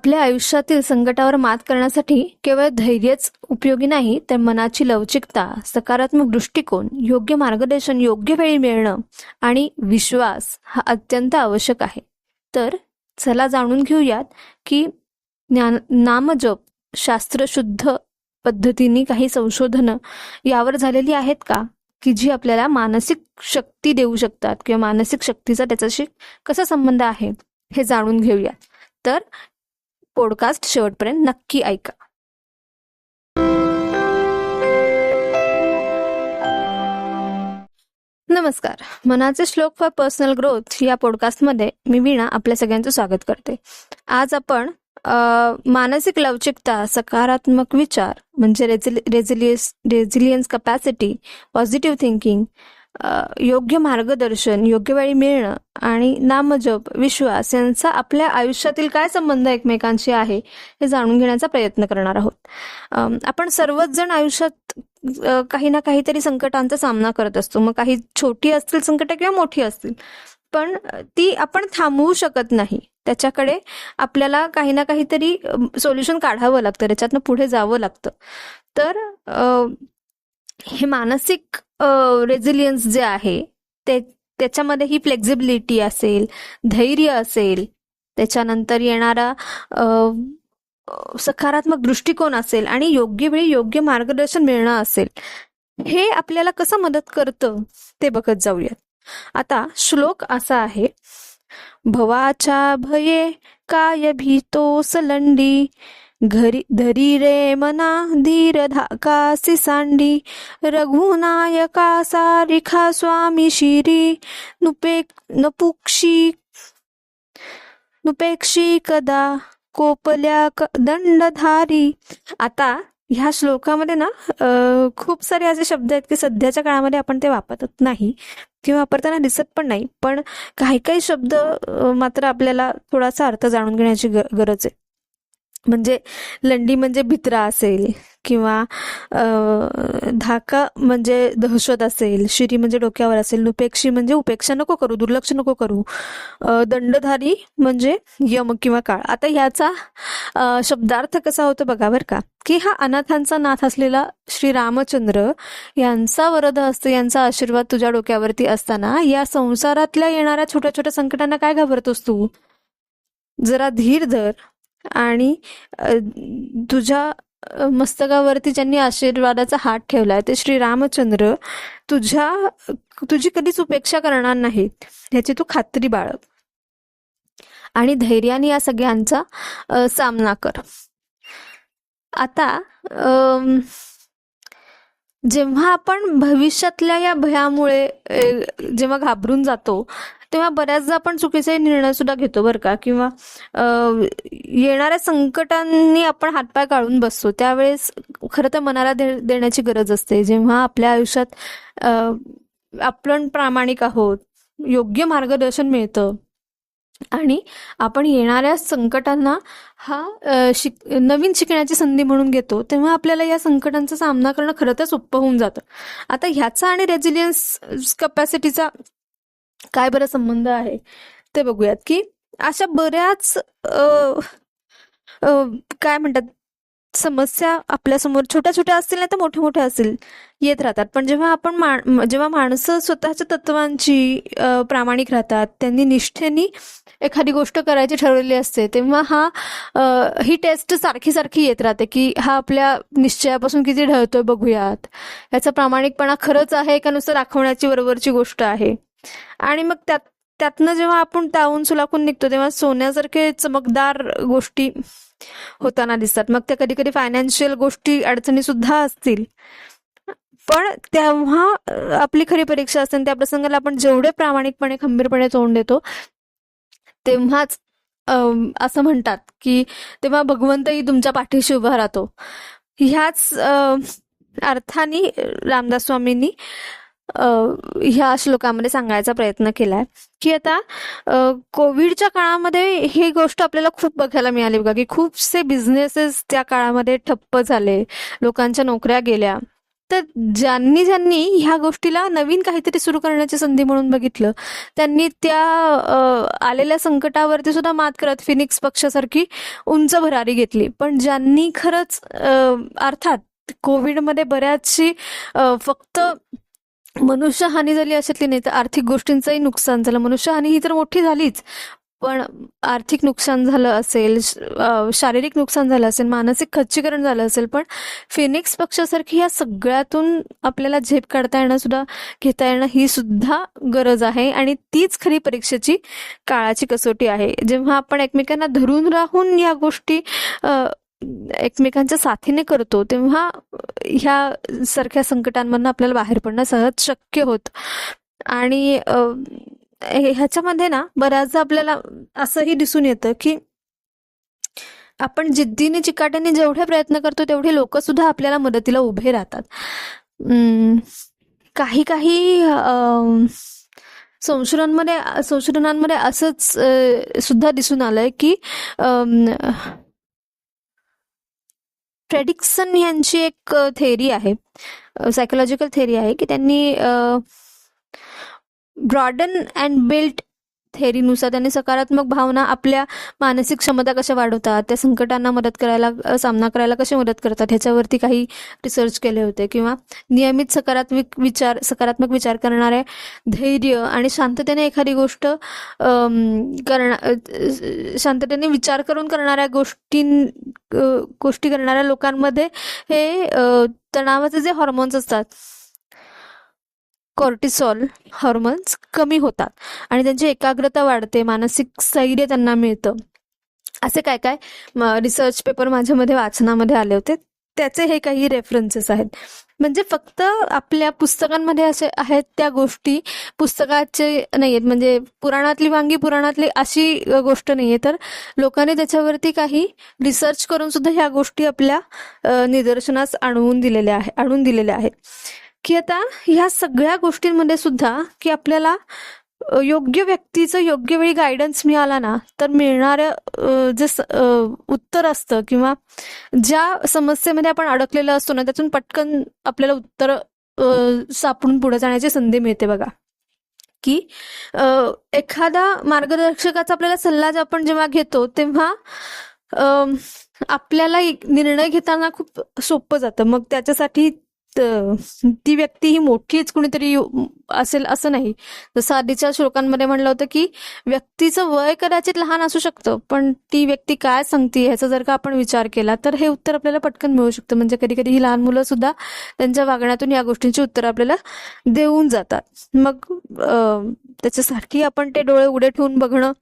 आपल्या आयुष्यातील संकटावर मात करण्यासाठी केवळ धैर्यच उपयोगी नाही तर मनाची लवचिकता सकारात्मक दृष्टिकोन योग्य मार्गदर्शन योग्य वेळी मिळणं आणि विश्वास हा अत्यंत आवश्यक आहे. तर चला जाणून घेऊयात की ज्ञान नामजप शास्त्रशुद्ध पद्धतीने काही संशोधनं यावर झालेली आहेत का? की जी आपल्याला मानसिक शक्ती देऊ शकतात किंवा मानसिक शक्तीचा त्याच्याशी कसा संबंध आहे हे जाणून घेऊयात. तर पॉडकास्ट शेवटपर्यंत नक्की ऐका. नमस्कार. मनाचे श्लोक फॉर पर्सनल ग्रोथ या पॉडकास्टमध्ये मी वीणा आपल्या सगळ्यांचं स्वागत करते. आज आपण मानसिक लवचिकता सकारात्मक विचार म्हणजे resilience resilience capacity positive thinking योग्य मार्गदर्शन योग्य वेळी मिळणं आणि नामजप विश्वास यांचा आपल्या आयुष्यातील काय संबंध एकमेकांशी आहे हे जाणून घेण्याचा प्रयत्न करणार आहोत. आपण सर्वच जण आयुष्यात काही ना काहीतरी संकटांचा सामना करत असतो. मग काही छोटी असतील संकट किंवा मोठी असतील. पण ती आपण थांबवू शकत नाही. त्याच्याकडे आपल्याला काही ना काहीतरी सोल्युशन काढावं लागतं. त्याच्यातनं पुढे जावं लागतं. तर हे मानसिक रेझिलियन्स जे आहे ते त्याच्यामध्ये ही फ्लेक्झिबिलिटी असेल धैर्य असेल त्याच्यानंतर येणारा सकारात्मक दृष्टिकोन असेल आणि योग्य वेळी योग्य मार्गदर्शन मिळणं असेल हे आपल्याला कसं मदत करतं ते बघत जाऊयात. आता श्लोक असा आहे भवाच्या भये काय भीतो सलंडी घरी धरी रे मना धीर धाकासी सांडी रघुनायका सारिखा स्वामी शिरी. नुपे नपुक्षी नुपेक्षी कदा कोपल्या क- दंडधारी. आता ह्या श्लोकामध्ये ना खूप सारे असे शब्द आहेत की सध्याच्या काळामध्ये आपण ते वापरत नाही किंवा वापरताना दिसत पण नाही. पण काही काही शब्द मात्र आपल्याला थोडासा अर्थ जाणून घेण्याची ग- गरज आहे. म्हणजे लंडी म्हणजे भित्रा असेल किंवा धाका म्हणजे दहशत असेल शिरी म्हणजे डोक्यावर असेल नुपेक्षी म्हणजे उपेक्षा नको करू दुर्लक्ष नको करू दंडधारी म्हणजे यम किंवा काळ. आता ह्याचा शब्दार्थ कसा होतो बघा बरं का की हा अनाथांचा नाथ असलेला श्री रामचंद्र यांचा वरद असतो यांचा आशीर्वाद तुझ्या डोक्यावरती असताना या संसारातल्या येणाऱ्या छोट्या छोट्या संकटांना काय घाबरतोस तू? जरा धीर धर. आणि तुझ्या मस्तकावरती ज्यांनी आशीर्वादाचा हात ठेवलाय ते श्री रामचंद्र तुझ्या तुझी कधीच उपेक्षा करणार नाहीत ह्याची तू खात्री बाळग. आणि धैर्याने या सगळ्यांचा सामना कर. आता जेव्हा आपण भविष्यातल्या या भयामुळे जेव्हा घाबरून जातो तेव्हा बऱ्याचदा आपण चुकीचे निर्णय सुद्धा घेतो बरं का. किंवा येणाऱ्या संकटांनी आपण हातपाय काढून बसतो. त्यावेळेस खरं तर मनाला दे देण्याची गरज असते. जेव्हा आपल्या आयुष्यात आपण प्रामाणिक आहोत योग्य मार्गदर्शन मिळतं आणि आपण येणाऱ्या संकटांना हा शिक नवीन शिकण्याची संधी म्हणून घेतो तेव्हा आपल्याला या संकटांचा सामना करणं खरं तर सोपं होऊन जातं. आता ह्याचा आणि रेझिलियन्स कपॅसिटीचा काय बरं संबंध आहे? ते बघूयात की अशा बऱ्याच काय म्हणतात? समस्या आपल्यासमोर छोट्या छोट्या असतील नाही तर मोठ्या मोठ्या असतील येत राहतात. पण जेव्हा आपण मा जेव्हा माणसं स्वतःच्या तत्वांची प्रामाणिक राहतात त्यांनी निष्ठेनी एखादी गोष्ट करायची ठरवलेली असते तेव्हा हा ही टेस्ट सारखी सारखी येत राहते की हा आपल्या निश्चयापासून किती ढळतोय बघूयात. याचा प्रामाणिकपणा खरंच आहे का नुसतं दाखवण्याची बरोबरची गोष्ट आहे? आणि मग त्यात त्यातनं जेव्हा आपण तावून सुलाखून निघतो तेव्हा सोन्यासारखे चमकदार गोष्टी होताना दिसतात. मग त्या कधी कधी फायनान्शियल गोष्टी अडचणी सुद्धा असतील. पण तेव्हा आपली खरी परीक्षा असते त्या प्रसंगाला आपण जेवढे प्रामाणिकपणे खंबीरपणे तोंड देतो तेव्हाच असं म्हणतात की तेव्हा भगवंतही तुमच्या पाठीशी उभा राहतो. ह्याच अर्थाने रामदास स्वामींनी ह्या श्लोकामध्ये सांगायचा प्रयत्न केलाय. की आता कोविडच्या काळामध्ये ही गोष्ट आपल्याला खूप बघायला मिळाली बघा की खूपसे बिझनेसेस त्या काळामध्ये ठप्प झाले लोकांच्या नोकऱ्या गेल्या. तर ज्यांनी ज्यांनी ह्या गोष्टीला नवीन काहीतरी सुरू करण्याची संधी म्हणून बघितलं त्यांनी त्या आलेल्या संकटावरती सुद्धा मात करत फिनिक्स पक्षासारखी उंच भरारी घेतली. पण ज्यांनी खरंच अर्थात कोविडमध्ये बऱ्याचशी फक्त मनुष्यहानी झाली अशातली नाही तर आर्थिक गोष्टींचंही नुकसान झालं. मनुष्यहानी ही तर मोठी झालीच पण आर्थिक नुकसान झालं असेल श- शारीरिक नुकसान झालं असेल मानसिक खच्चीकरण झालं असेल पण फिनिक्स पक्षासारखी या सगळ्यातून आपल्याला झेप काढता येणं सुद्धा घेता येणं ही सुद्धा गरज आहे. आणि तीच खरी परीक्षेची काळाची कसोटी आहे. जेव्हा आपण एकमेकांना धरून राहून या गोष्टी एकमेकांच्या साथीने करतो तेव्हा ह्या सारख्या संकटांमधून आपल्याला बाहेर पडणं सहज शक्य होत. आणि ह्याच्यामध्ये ना बऱ्याचदा आपल्याला असंही दिसून येतं की आपण जिद्दीने चिकाट्याने जेवढे प्रयत्न करतो तेवढे लोक सुद्धा आपल्याला मदतीला उभे राहतात. काही काही संशोधनमध्ये संशोधनांमध्ये संशोधनांमध्ये असंच सुद्धा दिसून आलंय की फ्रेडिक्सन यांची एक थेअरी आहे. सायकोलॉजिकल थेअरी आहे की त्यांनी ब्रॉडन अँड बिल्ट थेअरीनुसार त्यांनी सकारात्मक भावना आपल्या मानसिक क्षमता कशा वाढवतात त्या संकटांना मदत करायला सामना करायला कशी मदत करतात ह्याच्यावरती काही रिसर्च केले होते. किंवा नियमित सकारात्मक विचार सकारात्मक विचार करणारे धैर्य आणि शांततेने एखादी गोष्ट करणा शांततेने विचार करून करणाऱ्या गोष्टी गोष्टी करणाऱ्या लोकांमध्ये हे तणावाचे जे हॉर्मोन्स असतात कॉर्टिसॉल हॉर्मोन्स कमी होतात आणि त्यांची एकाग्रता वाढते मानसिक स्थैर्य त्यांना मिळतं. असे काय काय रिसर्च पेपर माझ्यामध्ये वाचनामध्ये आले होते. त्याचे हे काही रेफरन्सेस आहेत. म्हणजे फक्त आपल्या पुस्तकांमध्ये असे आहेत त्या गोष्टी पुस्तकाचे नाही आहेत म्हणजे पुराणातली वांगी पुराणातली अशी गोष्ट नाही आहे तर लोकांनी त्याच्यावरती काही रिसर्च करून सुद्धा ह्या गोष्टी आपल्या निदर्शनास आणवून दिलेल्या आहे आणून दिलेल्या आहेत. की आता ह्या सगळ्या गोष्टींमध्ये सुद्धा की आपल्याला योग्य व्यक्तीचं योग्य वेळी गायडन्स मिळाला ना तर मिळणारं जे स- उत्तर असतं किंवा ज्या समस्येमध्ये आपण अडकलेलं असतो ना त्यातून पटकन आपल्याला उत्तर सापडून पुढे जाण्याची संधी मिळते बघा. की एखादा मार्गदर्शकाचा आपल्याला सल्ला आपण जेव्हा घेतो तेव्हा आपल्याला एक निर्णय घेताना खूप सोपं जातं. मग त्याच्यासाठी ती व्यक्ती ही मोठीच कुणीतरी असेल असं नाही. जसं आधीच्या श्लोकांमध्ये म्हणलं होतं की व्यक्तीचं वय कदाचित लहान असू शकतं पण ती व्यक्ती काय सांगते ह्याचा जर का आपण विचार केला तर हे उत्तर आपल्याला पटकन मिळू शकतं. म्हणजे कधी कधी ही लहान मुलं सुद्धा त्यांच्या वागण्यातून या गोष्टींची उत्तर आपल्याला देऊन जातात. मग त्याच्यासारखी आपण ते डोळे उडे ठेवून बघणं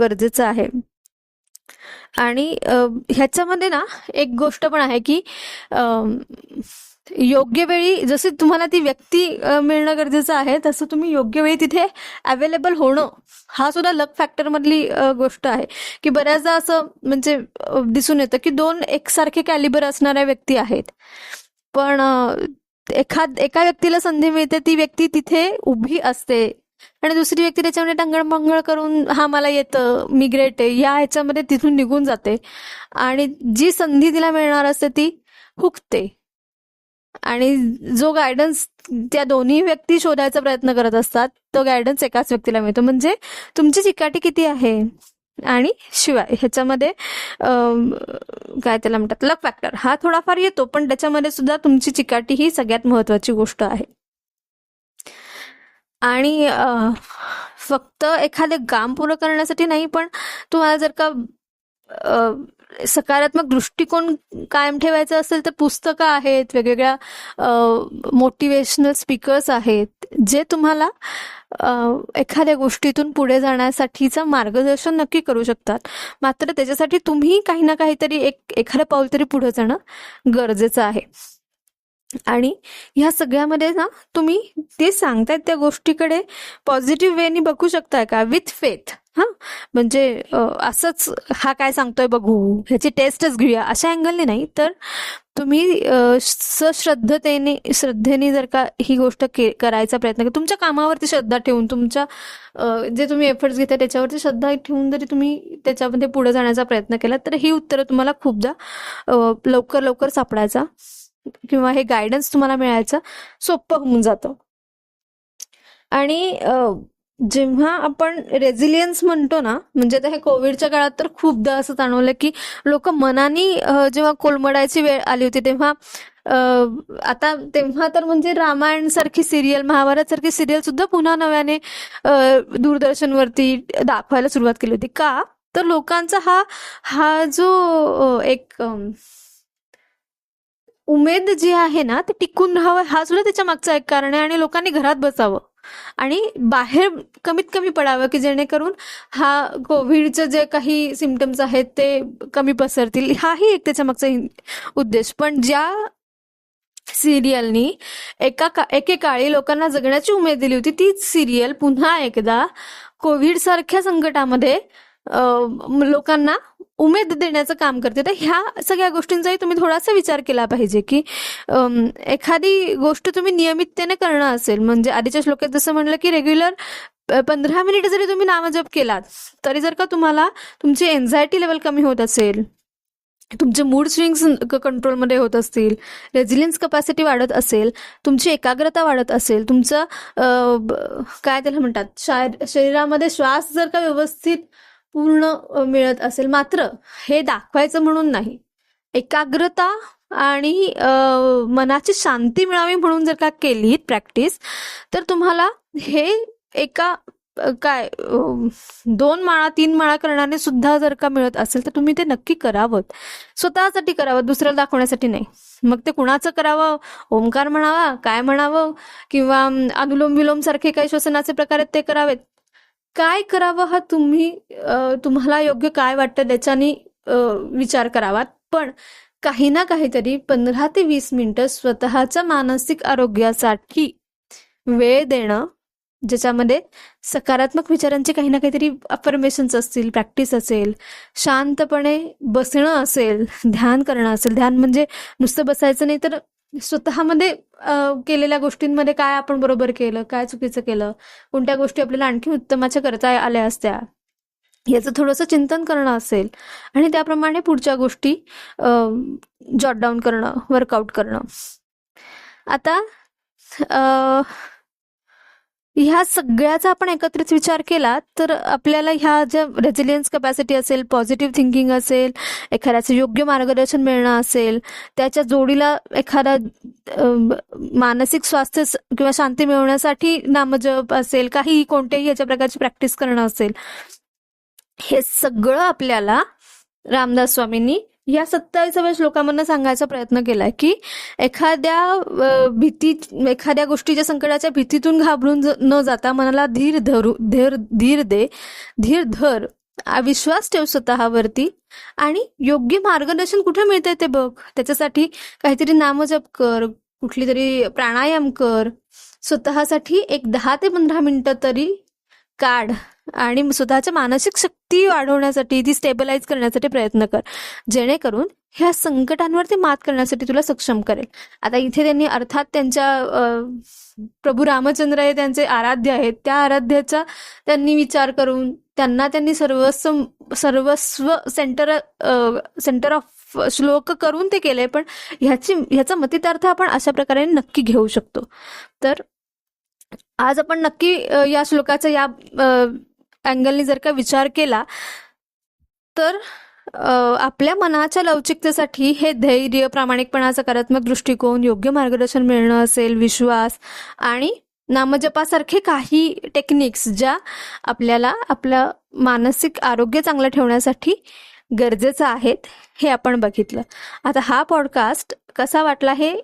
गरजेचं आहे. आणि ह्याच्यामध्ये ना एक गोष्ट पण आहे की अं, योग्य वेळी जसे तुम्हाला ती व्यक्ती मिळणं गरजेचं आहे तसं तुम्ही योग्य वेळी तिथे अवेलेबल होणं हा सुद्धा लक फॅक्टर मधली गोष्ट आहे. की बऱ्याचदा असं म्हणजे दिसून येतं की दोन एकसारखे कॅलिबर असणाऱ्या व्यक्ती आहेत. पण एखाद एका व्यक्तीला संधी मिळते ती व्यक्ती तिथे उभी असते. आणि दुसरी व्यक्ती त्याच्यामध्ये टंगळमंगळ करून हा मला येतं मी ग्रेट आहे या ह्याच्यामध्ये तिथून निघून जाते. आणि जी संधी तिला मिळणार असते ती हुकते आणि जो गायडन्स त्या दोन्ही व्यक्ती शोधायचा प्रयत्न करत असतात तो गायडन्स एकाच व्यक्तीला मिळतो. म्हणजे तुमची चिकाटी किती आहे? आणि शिवाय ह्याच्यामध्ये काय त्याला म्हणतात? लक फॅक्टर हा थोडाफार येतो पण त्याच्यामध्ये सुद्धा तुमची चिकाटी ही सगळ्यात महत्वाची गोष्ट आहे. आणि फक्त एखादे काम पूर्ण करण्यासाठी नाही पण तुम्हाला जर का सकारात्मक दृष्टिकोन कायम ठेवायचा असेल तर पुस्तकं आहेत वेगवेगळ्या मोटिवेशनल स्पीकर्स आहेत जे तुम्हाला एखाद्या गोष्टीतून पुढे जाण्यासाठीचं मार्गदर्शन नक्की करू शकतात. मात्र त्याच्यासाठी तुम्ही काही ना काहीतरी एक एखादं पाऊल तरी पुढे जाणं गरजेचं आहे. आणि ह्या सगळ्यामध्ये ना तुम्ही ते सांगतायत त्या गोष्टीकडे पॉझिटिव्ह वेनी बघू शकताय का? विथ फेथ हा? म्हणजे असंच हा काय सांगतोय बघू. ह्याची टेस्टच घेऊया. अशा अँगलने नाही तर तुम्ही सश्रद्धतेने श्रद्धेने जर का ही गोष्ट करायचा प्रयत्न करा तुमच्या कामावरती श्रद्धा ठेवून तुमच्या जे तुम्ही एफर्ट्स घेता त्याच्यावरती श्रद्धा ठेवून जरी तुम्ही त्याच्यामध्ये पुढे जाण्याचा प्रयत्न केला तर ही उत्तरं तुम्हाला खूपदा लवकर लवकर सापडायचा किंवा हे गायडन्स तुम्हाला मिळायचं सोपं होऊन जातं. आणि जेव्हा आपण रेझिलियन्स म्हणतो ना म्हणजे आता हे कोविडच्या काळात तर खूपदा असं जाणवलं की लोक मनाने जेव्हा कोलमडायची वेळ आली होती तेव्हा आता तेव्हा तर म्हणजे रामायण सारखी सिरियल महाभारत सारखी सिरियल सुद्धा पुन्हा नव्याने दूरदर्शनवरती दाखवायला सुरुवात केली होती. का? तर लोकांचा हा हा जो एक उमेद जी आहे ना ते टिकून राहावं हा सुद्धा त्याच्या मागचा एक कारण आहे आणि लोकांनी घरात बसावं. आणि बाहेर कमीत कमी पडावं की जेणेकरून हा कोविडचे जे काही सिमटम्स आहेत ते कमी पसरतील. हाही एक त्याच्या मागचा उद्देश. पण ज्या सिरियलनी एका का एकेकाळी लोकांना जगण्याची उमेद दिली होती तीच सिरियल पुन्हा एकदा कोविड सारख्या संकटामध्ये लोकांना उमेद देण्याचं काम करते. तर ह्या सगळ्या गोष्टींचाही तुम्ही थोडासा विचार केला पाहिजे की एखादी गोष्ट तुम्ही नियमिततेने करणं असेल म्हणजे आधीच्या श्लोकात जसं म्हणलं की रेग्युलर पंधरा मिनिट जरी तुम्ही नामजप केलात तरी जर का तुम्हाला तुमची एन्झायटी लेवल कमी होत असेल तुमचे मूड स्विंग्स कंट्रोलमध्ये होत असतील रेझिलियन्स कपॅसिटी वाढत असेल तुमची एकाग्रता वाढत असेल तुमचं काय त्याला म्हणतात शरीरामध्ये श्वास जर का व्यवस्थित पूर्ण मिळत असेल. मात्र हे दाखवायचं म्हणून नाही. एकाग्रता आणि मनाची शांती मिळावी म्हणून जर का केली प्रॅक्टिस तर तुम्हाला हे एका काय दोन माळा तीन माळा करण्याने सुद्धा जर का मिळत असेल तर तुम्ही ते नक्की करावं. स्वतःसाठी करावं दुसऱ्याला दाखवण्यासाठी नाही. मग ते कुणाचं करावं? ओंकार म्हणावा? काय म्हणावं? किंवा अनुलोम विलोम सारखे काही श्वसनाचे प्रकार आहेत ते करावेत. काय करावं हा तुम्ही तुम्हाला योग्य काय वाटतं त्याच्यानी विचार करावा पण काही ना काहीतरी पंधरा ते वीस मिनिटं स्वतःच्या मानसिक आरोग्यासाठी वेळ देणं ज्याच्यामध्ये सकारात्मक विचारांचे काही ना काहीतरी अफर्मेशन्स असतील प्रॅक्टिस असेल शांतपणे बसणं असेल ध्यान करणं असेल. ध्यान म्हणजे नुसतं बसायचं नाही तर स्वतःमध्ये केलेल्या गोष्टींमध्ये काय आपण बरोबर केलं काय चुकीचं केलं? कोणत्या गोष्टी आपल्याला आणखी उत्तमाच्या करता आल्या असत्या? याचं थोडंसं चिंतन करणं असेल. आणि त्याप्रमाणे पुढच्या गोष्टी जॉट डाऊन करणं वर्कआउट करणं. आता ह्या सगळ्याचा आपण एकत्रित विचार केला तर आपल्याला ह्या ज्या रेझिलियन्स कपॅसिटी असेल पॉझिटिव्ह थिंकिंग असेल एखाद्याचं योग्य मार्गदर्शन मिळणं असेल त्याच्या जोडीला एखादा मानसिक स्वास्थ्य किंवा शांती मिळवण्यासाठी नामजप असेल काही कोणत्याही याच्या प्रकारची प्रॅक्टिस करणं असेल. हे सगळं आपल्याला रामदास स्वामींनी या सत्तावीसाव्या श्लोकामधनं सांगायचा प्रयत्न केलाय की एखाद्या भीती एखाद्या गोष्टीच्या संकटाच्या भीतीतून घाबरून न जाता मनाला धीर धरू धीर धीर दे धीर धर विश्वास ठेव स्वतःवरती आणि योग्य मार्गदर्शन कुठे मिळतंय ते बघ. त्याच्यासाठी काहीतरी नामजप कर कुठली तरी प्राणायाम कर. स्वतःसाठी एक दहा ते पंधरा मिनिटं तरी काढ आणि स्वतःच्या मानसिक शक्ती वाढवण्यासाठी ती स्टेबलाइज करण्यासाठी प्रयत्न कर. जेणेकरून ह्या संकटांवरती मात करण्यासाठी तुला सक्षम करेल. आता इथे त्यांनी अर्थात त्यांच्या प्रभू रामचंद्र हे त्यांचे आराध्य आहेत. त्या आराध्याचा त्यांनी विचार करून त्यांना त्यांनी सर्वस्व सर्वस्व सेंटर सेंटर ऑफ श्लोक करून ते केले. पण ह्याची ह्याचा मतितार्थ आपण अशा प्रकारे नक्की घेऊ शकतो. तर आज आपण नक्की या श्लोकाचा या अँगलनी जर का विचार केला तर आपल्या मनाच्या लवचिकतेसाठी हे धैर्य प्रामाणिकपणा सकारात्मक दृष्टिकोन योग्य मार्गदर्शन मिळणं असेल विश्वास आणि नामजपासारखे काही टेक्निक्स ज्या आपल्याला आपलं मानसिक आरोग्य चांगलं ठेवण्यासाठी गरजेचं आहेत हे आपण बघितलं. आता हा पॉडकास्ट कसा वाटला हे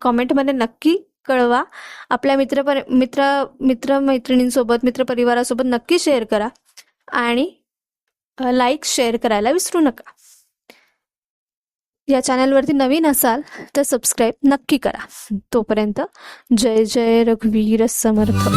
कॉमेंटमध्ये नक्की कळवा. आपल्या मित्र मित्र मित्र मैत्रिणींसोबत मित्रपरिवारासोबत नक्की शेअर करा. आणि लाईक शेअर करायला विसरू नका. या चॅनलवरती नवीन असाल तर सबस्क्राईब नक्की करा. तोपर्यंत जय जय रघुवीर समर्थ.